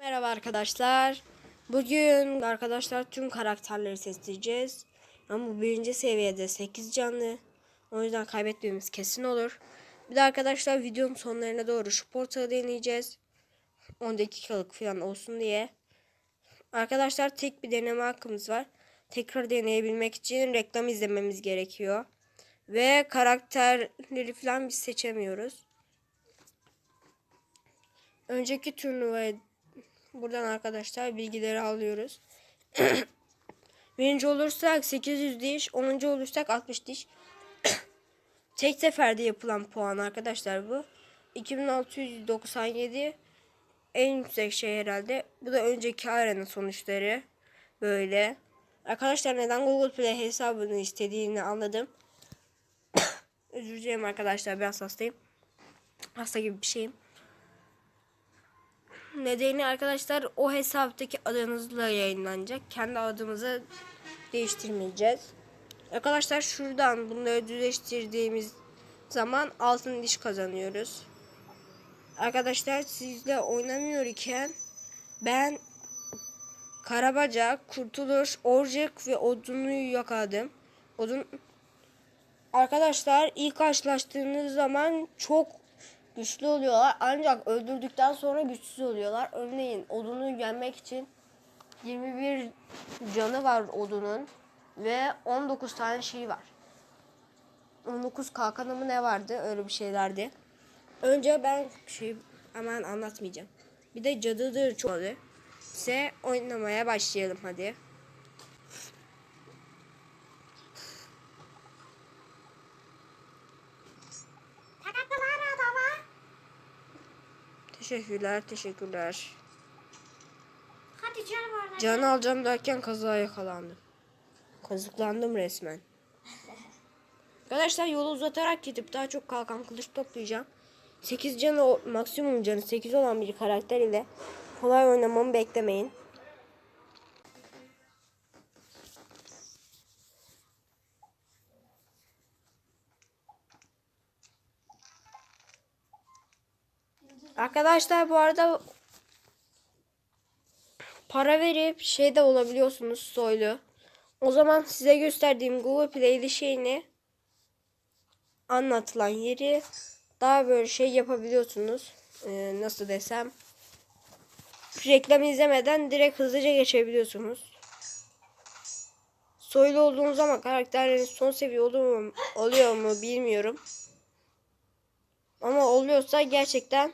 Merhaba arkadaşlar. Bugün arkadaşlar tüm karakterleri seçeceğiz. Ama bu birinci seviyede 8 canlı. O yüzden kaybetmemiz kesin olur. Bir de arkadaşlar videonun sonlarına doğru şu portalı deneyeceğiz. 10 dakikalık falan olsun diye. Arkadaşlar tek bir deneme hakkımız var. Tekrar deneyebilmek için reklam izlememiz gerekiyor. Ve karakterleri falan biz seçemiyoruz. Önceki turnuvaya buradan arkadaşlar bilgileri alıyoruz. Birinci olursak 800 diş, 10. olursak 60 diş. Tek seferde yapılan puan arkadaşlar bu. 2697 en yüksek şey herhalde. Bu da önceki arena sonuçları. Böyle. Arkadaşlar neden Google Play hesabını istediğini anladım. Özür dilerim arkadaşlar biraz hastayım. Hasta gibi bir şeyim. Nedeni arkadaşlar o hesaptaki adınızla yayınlanacak. Kendi adımızı değiştirmeyeceğiz. Arkadaşlar şuradan bunları düzleştirdiğimiz zaman altın diş kazanıyoruz. Arkadaşlar sizle oynamıyor iken ben Karabacak, Kurtuluş, Orcak ve Odun'u yakaladım. Odun Arkadaşlar ilk karşılaştığınız zaman çok güçlü oluyorlar. Ancak öldürdükten sonra güçsüz oluyorlar. Örneğin odunu yenmek için 21 canı var odunun ve 19 tane şey var. 19 kalkanı mı ne vardı? Öyle bir şeylerdi. Önce ben şey hemen anlatmayacağım. Bir de cadıdır çok adı. Ise oynamaya başlayalım hadi. Teşekkürler, teşekkürler. Hadi canım orada. Can alacağım derken kaza yakalandım. Kazıklandım resmen. Arkadaşlar yolu uzatarak gidip daha çok kalkan kılıç toplayacağım. 8 canı maksimum canı 8 olan bir karakter ile kolay oynamamı beklemeyin. Arkadaşlar bu arada para verip şey de olabiliyorsunuz soylu. O zaman size gösterdiğim Google Play'li şeyini anlatılan yeri daha böyle şey yapabiliyorsunuz. Ee, nasıl desem reklam izlemeden direkt hızlıca geçebiliyorsunuz. Soylu olduğunuz zaman karakterleriniz son seviye oluyor mu, oluyor mu bilmiyorum. Ama oluyorsa gerçekten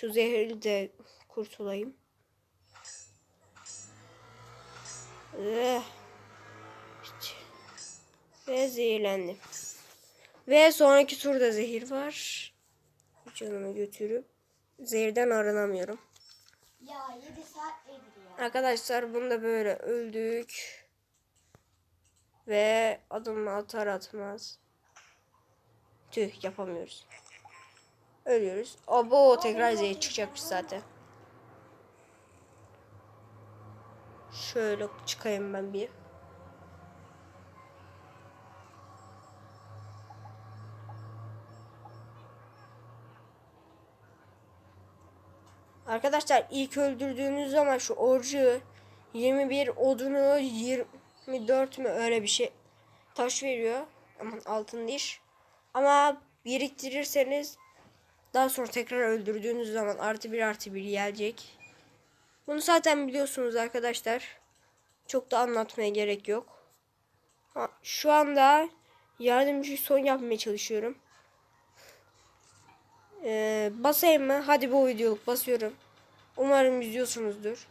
şu zehirli de kurtulayım. Eh. Ve zehirlendim. Ve sonraki turda zehir var. Canımı götürüp zehirden aranamıyorum. Ya 7 saat ya? Arkadaşlar bunu da böyle öldük. Ve adımı atar atmaz. Tüh yapamıyoruz. Ölüyoruz. Abo tekrar zehir çıkacakmış zaten. Şöyle çıkayım ben bir. Arkadaşlar ilk öldürdüğünüz zaman şu orcu 21 odunu 24 mü öyle bir şey taş veriyor. Aman altın diş. Ama biriktirirseniz daha sonra tekrar öldürdüğünüz zaman artı bir artı bir gelecek. Bunu zaten biliyorsunuz arkadaşlar. Çok da anlatmaya gerek yok. Ha, şu anda yardımcı son yapmaya çalışıyorum. Ee, basayım mı? Hadi bu videoluk basıyorum. Umarım izliyorsunuzdur.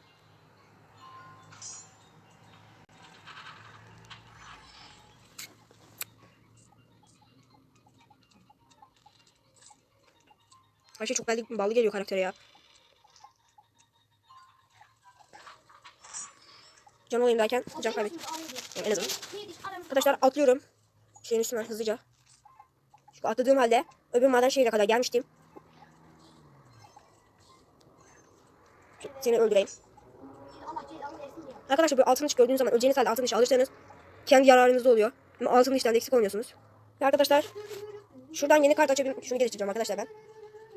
Ayşe çok belli, bağlı geliyor karaktere ya. Can olayım derken can kaybet. En azından. Arkadaşlar atlıyorum. Şeyin üstünden hızlıca. Çünkü atladığım halde öbür maden şehrine kadar gelmiştim. Seni öldüreyim. Arkadaşlar bu altın diş gördüğünüz zaman öleceğiniz halde altın diş alırsanız kendi yararınızda oluyor. Ama altın dişten de eksik olmuyorsunuz. Ve arkadaşlar şuradan yeni kart açabilirim. Şunu geliştireceğim arkadaşlar ben.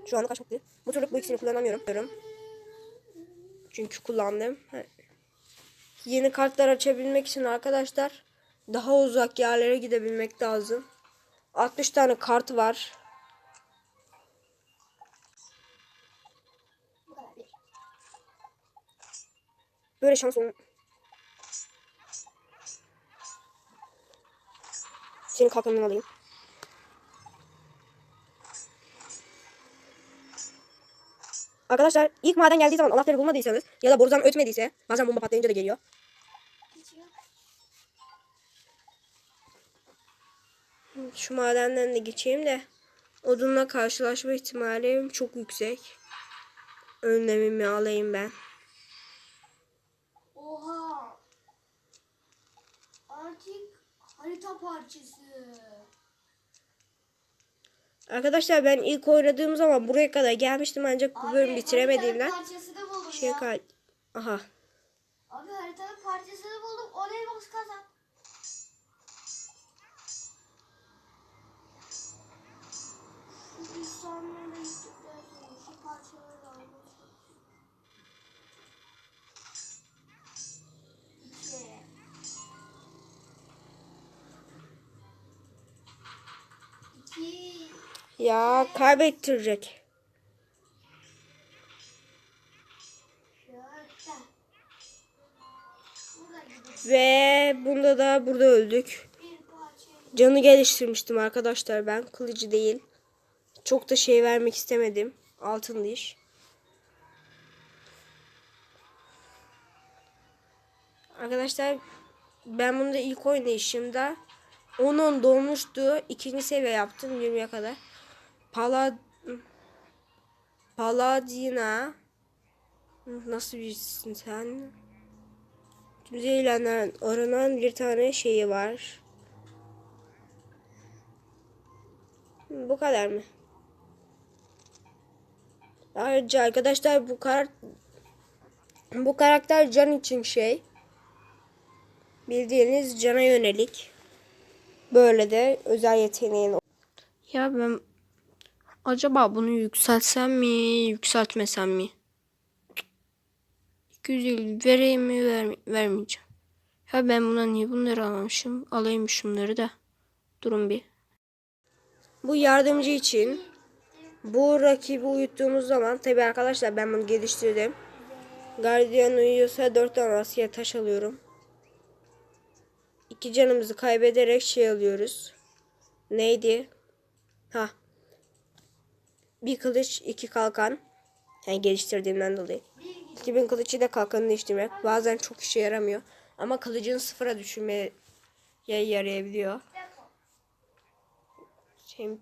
Şu anlık açmaktı. Bu turluk bu ikisini kullanamıyorum. Çünkü kullandım. Yeni kartlar açabilmek için arkadaşlar daha uzak yerlere gidebilmek lazım. 60 tane kart var. Böyle şans olun. Senin kalkanını alayım. Arkadaşlar ilk maden geldiği zaman anahtarı bulmadıysanız ya da borudan ötmediyse bazen bomba patlayınca da geliyor. Şu madenden de geçeyim de odunla karşılaşma ihtimalim çok yüksek. Önlemimi alayım ben. Oha. Artık harita parçası. Arkadaşlar ben ilk oynadığım zaman buraya kadar gelmiştim ancak bu bölüm bitiremediğimden şey kal Aha. Abi haritanın parçasını buldum. Oraya bak kazan. Ya kaybettirecek. Ve bunda da burada öldük. Canı geliştirmiştim arkadaşlar ben. Kılıcı değil. Çok da şey vermek istemedim. Altın diş. Arkadaşlar ben bunu da ilk oynayışımda 10-10 dolmuştu. ikinci seviye yaptım 20'ye kadar. Palad Paladina Nasıl birisin sen? Düzeylenen aranan bir tane şeyi var. Bu kadar mı? Ayrıca arkadaşlar bu kar bu karakter can için şey. Bildiğiniz cana yönelik. Böyle de özel yeteneğin. Ya ben acaba bunu yükseltsem mi, yükseltmesem mi? 250 vereyim mi, ver, vermeyeceğim. Ya ben buna niye bunları almamışım? Alayım şunları da. Durun bir. Bu yardımcı için bu rakibi uyuttuğumuz zaman tabi arkadaşlar ben bunu geliştirdim. Guardian uyuyorsa 4 tane askeri taş alıyorum. İki canımızı kaybederek şey alıyoruz. Neydi? Ha. Bir kılıç, iki kalkan. Yani geliştirdiğimden dolayı. 2000 kılıç ile kalkanı değiştirmek bazen çok işe yaramıyor. Ama kılıcın sıfıra düşürmeye yarayabiliyor. Şey,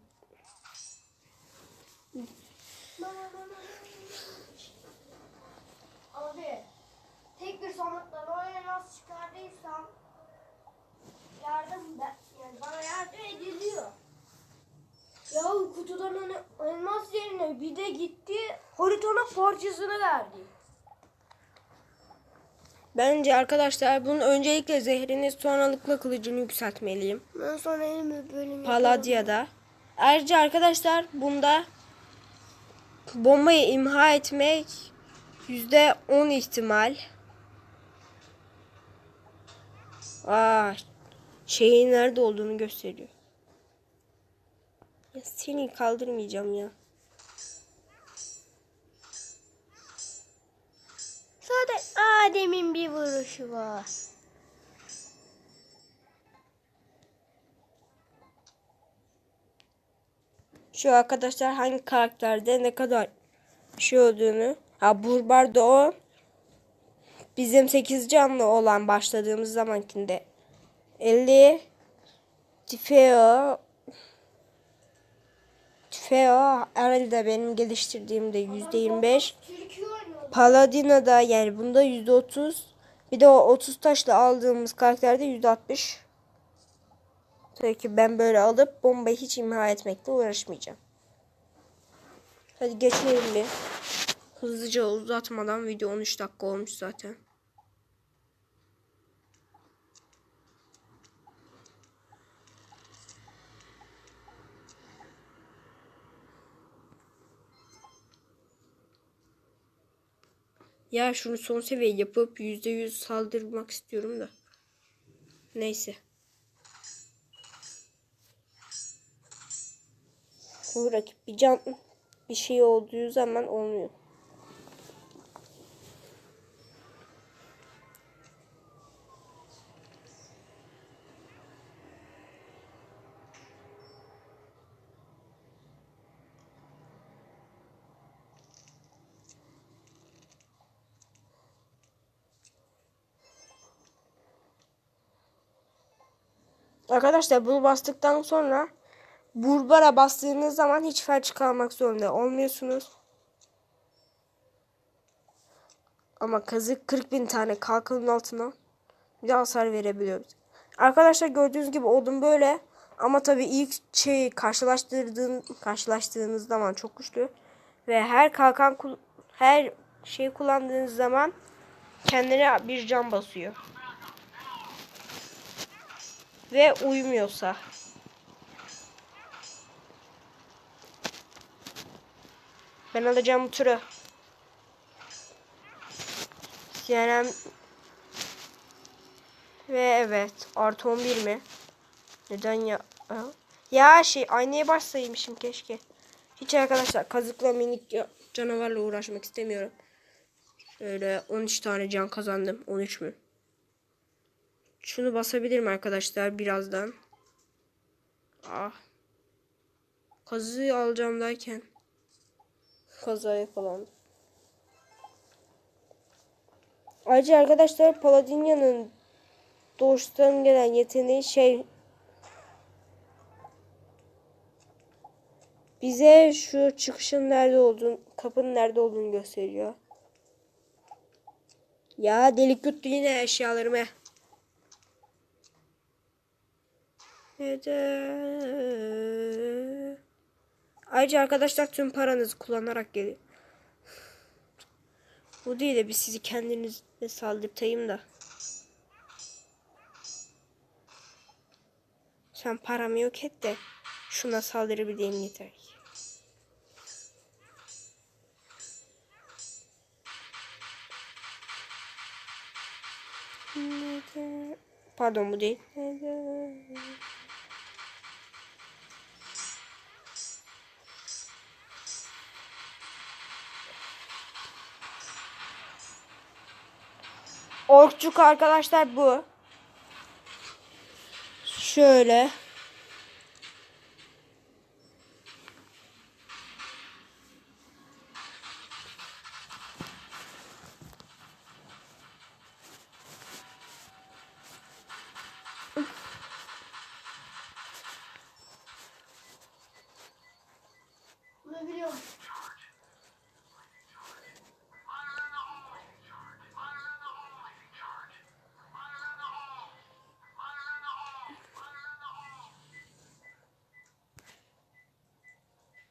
Abi tek bir sanatla oraya nasıl çıkardıysam yardım yani bana yardım ediliyor. Ya kutudan hani elmas yerine bir de gitti haritanın parçasını verdi. Bence arkadaşlar bunun öncelikle zehrini sonralıkla kılıcını yükseltmeliyim. Ben sonra elimi bölüm Palladia'da. Ayrıca arkadaşlar bunda bombayı imha etmek yüzde on ihtimal. Aa, şeyin nerede olduğunu gösteriyor. Ya seni kaldırmayacağım ya. Sadece Adem'in bir vuruşu var. Şu arkadaşlar hangi karakterde ne kadar şey olduğunu. Ha Burbar da o. Bizim 8 canlı olan başladığımız zamankinde 50 Tifeo Tifeo herhalde benim geliştirdiğimde %25 Türkiye oynuyor. Paladina'da yani bunda %30 bir de o 30 taşla aldığımız karakterde %60 Tabii ki ben böyle alıp bombayı hiç imha etmekle uğraşmayacağım. Hadi geçelim bir. Hızlıca uzatmadan video 13 dakika olmuş zaten. Ya şunu son seviye yapıp %100 saldırmak istiyorum da. Neyse. Bu rakip bir can bir şey olduğu zaman olmuyor. Arkadaşlar bunu bastıktan sonra Burbara bastığınız zaman hiç fel çıkarmak zorunda olmuyorsunuz. Ama kazık 40 bin tane kalkanın altına bir hasar verebiliyoruz. Arkadaşlar gördüğünüz gibi odun böyle. Ama tabii ilk şey karşılaştırdığın karşılaştığınız zaman çok güçlü. Ve her kalkan her şey kullandığınız zaman kendine bir can basıyor. Ve uymuyorsa. Ben alacağım bu turu. CNM ve evet artı 11 mi? Neden ya? Ha? Ya şey aynaya başsaymışım keşke. Hiç arkadaşlar kazıkla minik canavarla uğraşmak istemiyorum. Şöyle 13 tane can kazandım. 13 mü? Şunu basabilirim arkadaşlar birazdan. Ah. Kazığı alacağım derken. Kazaya falan. Ayrıca arkadaşlar Paladinya'nın doğuştan gelen yeteneği şey bize şu çıkışın nerede olduğunu, kapının nerede olduğunu gösteriyor. Ya delik yuttu yine eşyalarımı. Neden? Ayrıca arkadaşlar tüm paranızı kullanarak geliyor. Bu değil de bir sizi kendinizle saldırtayım da. Sen paramı yok et de şuna saldırabileyim yeter ki. Pardon bu değil. Orkçuk arkadaşlar bu. Şöyle.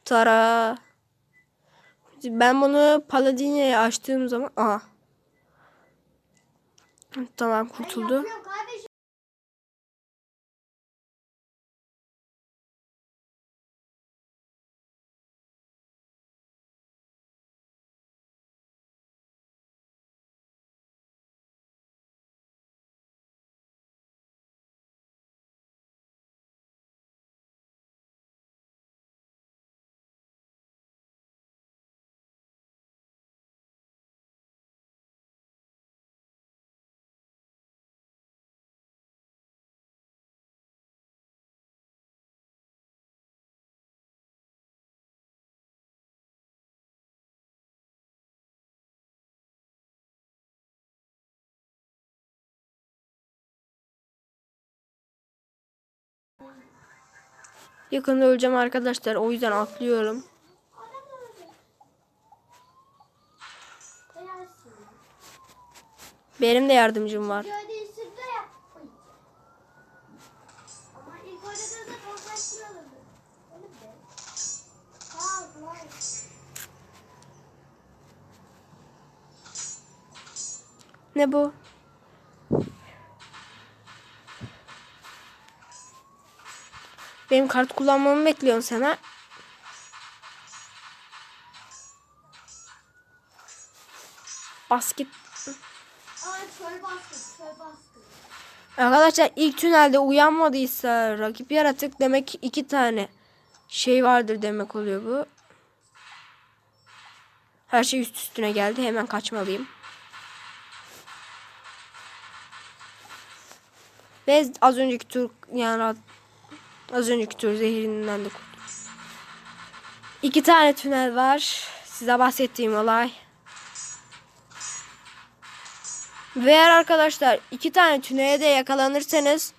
Tara. Ben bunu Paladine'ye açtığım zaman aha. Tamam kurtuldu. Yakında öleceğim arkadaşlar. O yüzden atlıyorum. Benim de yardımcım var. Şöyle değiştirdi Benim kart kullanmamı bekliyorsun sen ha? basket. Arkadaşlar ilk tünelde uyanmadıysa rakip yaratık demek ki iki tane şey vardır demek oluyor bu. Her şey üst üstüne geldi. Hemen kaçmalıyım. Ve az önceki tur yani az önceki tur zehrinden de kurtuldum. İki tane tünel var. Size bahsettiğim olay. Ve eğer arkadaşlar iki tane tüneye de yakalanırsanız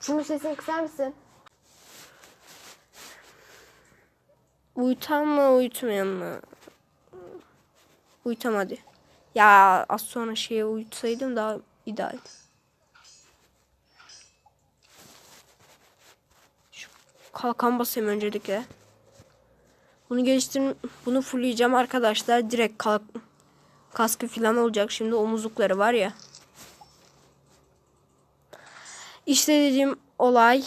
şunu sesini kısar mısın? Uyutan mı uyutmayan mı? Uyutam hadi. Ya az sonra şeye uyutsaydım daha ideal. Kalkan basayım öncelikle. Bunu geliştir bunu fullleyeceğim arkadaşlar. Direkt kalk kaskı falan olacak. Şimdi omuzlukları var ya. İşte dediğim olay.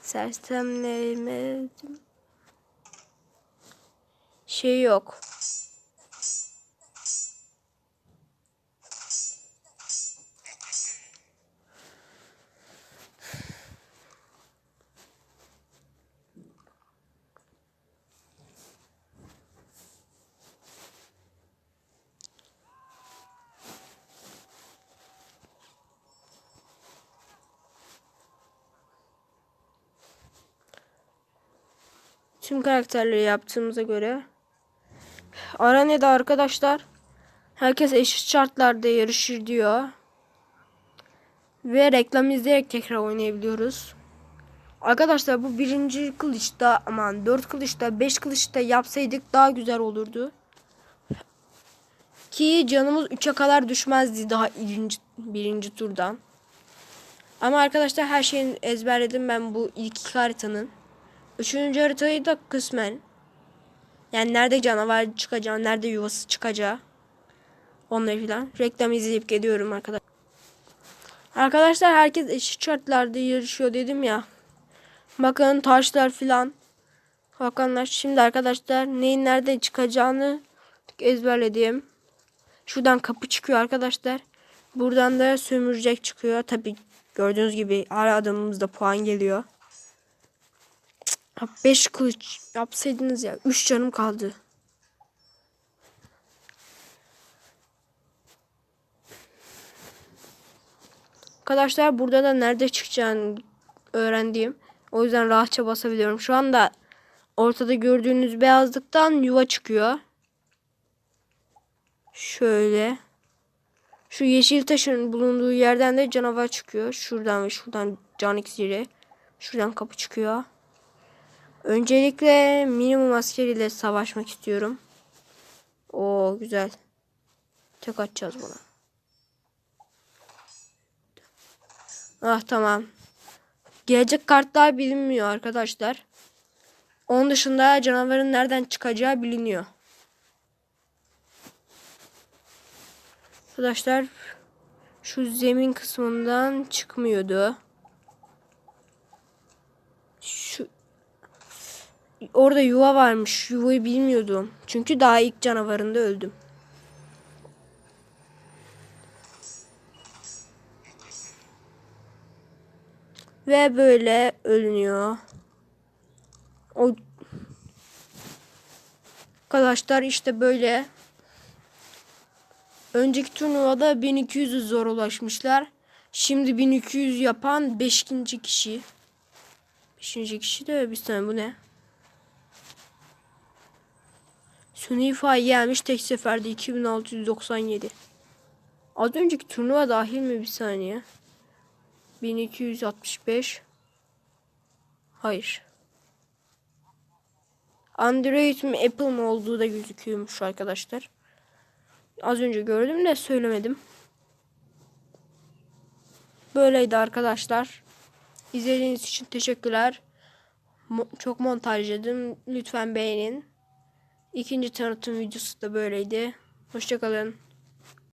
Sersemleme şey yok. Tüm karakterleri yaptığımıza göre Aranede arkadaşlar herkes eşit şartlarda yarışır diyor. Ve reklam izleyerek tekrar oynayabiliyoruz. Arkadaşlar bu birinci kılıçta aman dört kılıçta beş kılıçta yapsaydık daha güzel olurdu. Ki canımız 3'e kadar düşmezdi daha birinci, birinci turdan. Ama arkadaşlar her şeyi ezberledim ben bu ilk iki haritanın. Üçüncü haritayı da kısmen. Yani nerede canavar çıkacağı, nerede yuvası çıkacağı. Onları filan. Reklam izleyip geliyorum arkadaşlar. Arkadaşlar herkes eşit şartlarda yarışıyor dedim ya. Bakın taşlar filan. Hakanlar şimdi arkadaşlar neyin nerede çıkacağını ezberledim. Şuradan kapı çıkıyor arkadaşlar. Buradan da sömürecek çıkıyor. Tabi gördüğünüz gibi her adımımızda puan geliyor. 5 kılıç yapsaydınız ya. 3 canım kaldı. Arkadaşlar burada da nerede çıkacağını öğrendiğim. O yüzden rahatça basabiliyorum. Şu anda ortada gördüğünüz beyazlıktan yuva çıkıyor. Şöyle. Şu yeşil taşın bulunduğu yerden de canavar çıkıyor. Şuradan ve şuradan can iksiri. Şuradan kapı çıkıyor. Öncelikle minimum asker ile savaşmak istiyorum. O güzel. Tek atacağız buna. Ah tamam. Gelecek kartlar bilinmiyor arkadaşlar. Onun dışında canavarın nereden çıkacağı biliniyor. Arkadaşlar şu zemin kısmından çıkmıyordu. Şu orada yuva varmış. Yuvayı bilmiyordum. Çünkü daha ilk canavarında öldüm. Ve böyle ölünüyor. O Arkadaşlar işte böyle. Önceki turnuvada 1200'ü zor ulaşmışlar. Şimdi 1200 yapan 5. kişi. 5. kişi de bir saniye bu ne? Sunify gelmiş tek seferde 2697. Az önceki turnuva dahil mi bir saniye? 1265. Hayır. Android mi Apple mi olduğu da gözüküyormuş arkadaşlar. Az önce gördüm de söylemedim. Böyleydi arkadaşlar. İzlediğiniz için teşekkürler. Mo çok montajladım. Lütfen beğenin. İkinci tanıtım videosu da böyleydi. Hoşçakalın.